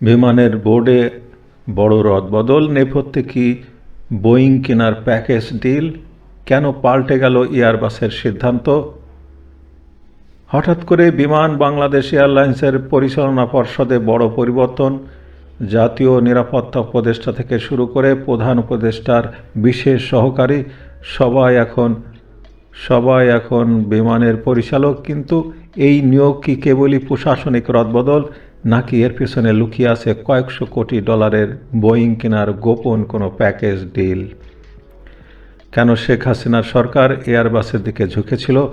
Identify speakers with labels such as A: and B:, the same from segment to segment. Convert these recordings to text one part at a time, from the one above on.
A: বিমানের বোর্ডে বড় রদবদল, নেপথ্যে কি বোয়িং কেনার প্যাকেজ ডিল? কেন পাল্টে গেল এয়ারবাসের সিদ্ধান্ত? হঠাৎ করে বিমান বাংলাদেশ এয়ারলাইন্সের পরিচালনা পর্ষদে বড় পরিবর্তন। জাতীয় নিরাপত্তা উপদেষ্টা থেকে শুরু করে প্রধান উপদেষ্টার বিশেষ সহকারী, সবাই এখন সবাই এখন বিমানের পরিচালক। কিন্তু এই নিয়োগ কি কেবলই প্রশাসনিক রদবদল নাকি এর পেছনে লুকিয়ে আছে কয়েকশো কোটি ডলারের বোয়িং কেনার গোপন কোনো প্যাকেজ ডিল? কেন শেখ হাসিনার সরকার এয়ারবাসের দিকে ঝুঁকেছিল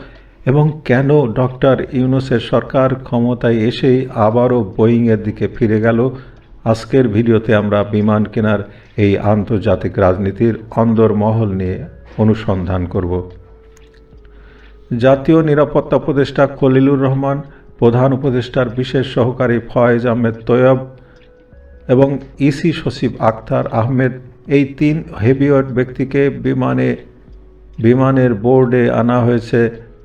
A: এবং কেন ডক্টর ইউনুসের সরকার ক্ষমতায় এসেই আবারও বোয়িংয়ের দিকে ফিরে গেল? আজকের ভিডিওতে আমরা বিমান কেনার এই আন্তর্জাতিক রাজনীতির অন্দরমহল নিয়ে অনুসন্ধান করব। জাতীয় নিরাপত্তা উপদেষ্টা খলিলুর রহমান প্রধান উপদেষ্টার বিশেষ সহকারী ফয়েজ আহমেদ তৈয়ব এবং ইসি সচিব আখতার আহমেদ, এই তিন হেভিওয়েট ব্যক্তিকে বিমানে, বিমানের বোর্ডে আনা হয়েছে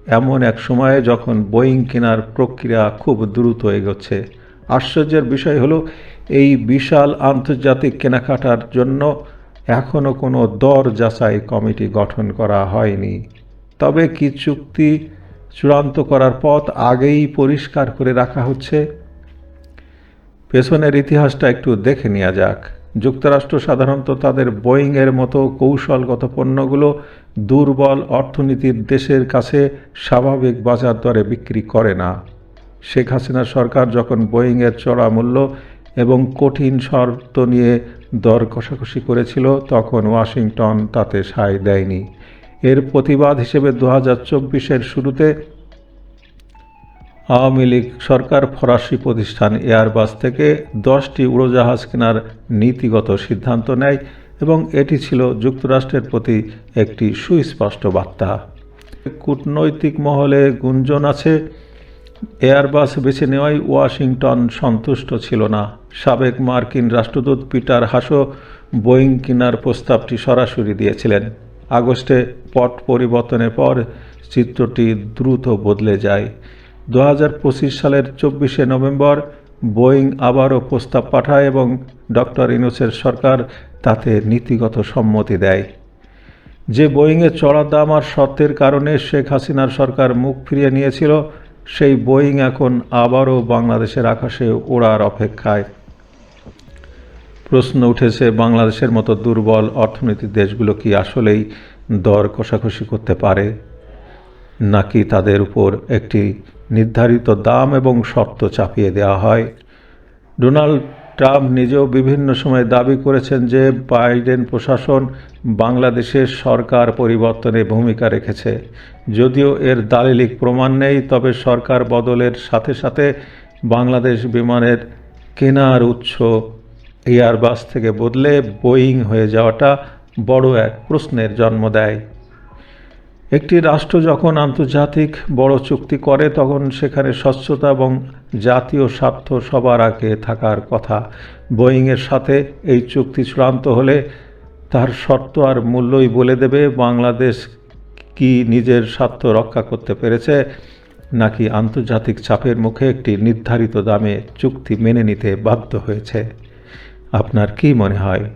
A: এমন এক সময়ে যখন বোয়িং কেনার প্রক্রিয়া খুব দ্রুত এগোচ্ছে। আশ্চর্যের বিষয় হলো, এই বিশাল আন্তর্জাতিক কেনাকাটার জন্য এখনও কোনো দর যাচাই কমিটি গঠন করা হয়নি। তবে কি চুক্তি চূড়ান্ত করার পথ আগেই পরিষ্কার করে রাখা হচ্ছে। পেছনের ইতিহাসটা একটু দেখে নেওয়া যাক। যুক্তরাষ্ট্র সাধারণত তাদের বোয়িংয়ের মতো কৌশলগত পণ্যগুলো দুর্বল অর্থনীতির দেশের কাছে স্বাভাবিক বাজার দরে বিক্রি করে না। শেখ হাসিনা সরকার যখন বোয়িংয়ের চড়া মূল্য এবং কঠিন শর্ত নিয়ে দর কষাকষি করেছিল, তখন ওয়াশিংটন তাতে সায় দেয়নি। এর প্রতিবাদ হিসেবে দু হাজার চব্বিশের শুরুতে আওয়ামী লীগ সরকার ফরাসি প্রতিষ্ঠান এয়ারবাস থেকে দশটি উড়োজাহাজ কেনার নীতিগত সিদ্ধান্ত নেয় এবং এটি ছিল যুক্তরাষ্ট্রের প্রতি একটি সুস্পষ্ট বার্তা। কূটনৈতিক মহলে গুঞ্জন আছে এয়ারবাস বেছে নেওয়ায় ওয়াশিংটন সন্তুষ্ট ছিল না। সাবেক মার্কিন রাষ্ট্রদূত পিটার হাসো, বোয়িং কেনার প্রস্তাবটি সরাসরি দিয়েছিলেন। আগস্টে পট পরিবর্তনের পর চিত্রটি দ্রুত বদলে যায়। দু হাজার পঁচিশ সালের চব্বিশে নভেম্বর বোয়িং আবারও প্রস্তাব পাঠায় এবং ডক্টর ইনুসের সরকার তাতে নীতিগত সম্মতি দেয়। যে বোয়িংয়ের চড়া দাম আর শর্তের কারণে শেখ হাসিনার সরকার মুখ ফিরিয়ে নিয়েছিল, সেই বোয়িং এখন আবারও বাংলাদেশের আকাশে ওড়ার অপেক্ষায়। প্রশ্ন উঠেছে, বাংলাদেশের মতো দুর্বল অর্থনীতির দেশগুলো কি আসলেই দর কষাকষি করতে পারে? নাকি তাদের উপর একটি নির্ধারিত দাম এবং শর্ত চাপিয়ে দেওয়া হয়? ডোনাল্ড ট্রাম্প নিজেও বিভিন্ন সময় দাবি করেছেন যে বাইডেন প্রশাসন বাংলাদেশের সরকার পরিবর্তনে ভূমিকা রেখেছে। যদিও এর দালিলিক প্রমাণ নেই, তবে সরকার বদলের সাথে সাথে বাংলাদেশ বিমানের কেনার উৎস এয়ারবাস থেকে বদলে বোয়িং হয়ে যাওয়াটা বড় এক প্রশ্নের জন্ম দেয়। একটি রাষ্ট্র যখন আন্তর্জাতিক বড় চুক্তি করে, তখন সেখানে স্বচ্ছতা এবং জাতীয় স্বার্থ সবার আগে থাকার কথা। বোয়িংয়ের সাথে এই চুক্তি চূড়ান্ত হলে তার শর্ত আর মূল্যই বলে দেবে বাংলাদেশ কি নিজের স্বার্থ রক্ষা করতে পেরেছে, নাকি আন্তর্জাতিক চাপের মুখে একটি নির্ধারিত দামে চুক্তি মেনে নিতে বাধ্য হয়েছে। আপনার কি মনে হয়?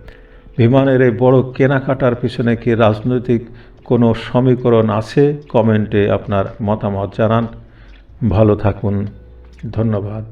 A: বিমানের এই বড় কেনাকাটার পিছনে কি রাজনৈতিক কোনো সমীকরণ আছে? কমেন্টে আপনার মতামত জানান। ভালো থাকুন। ধন্যবাদ।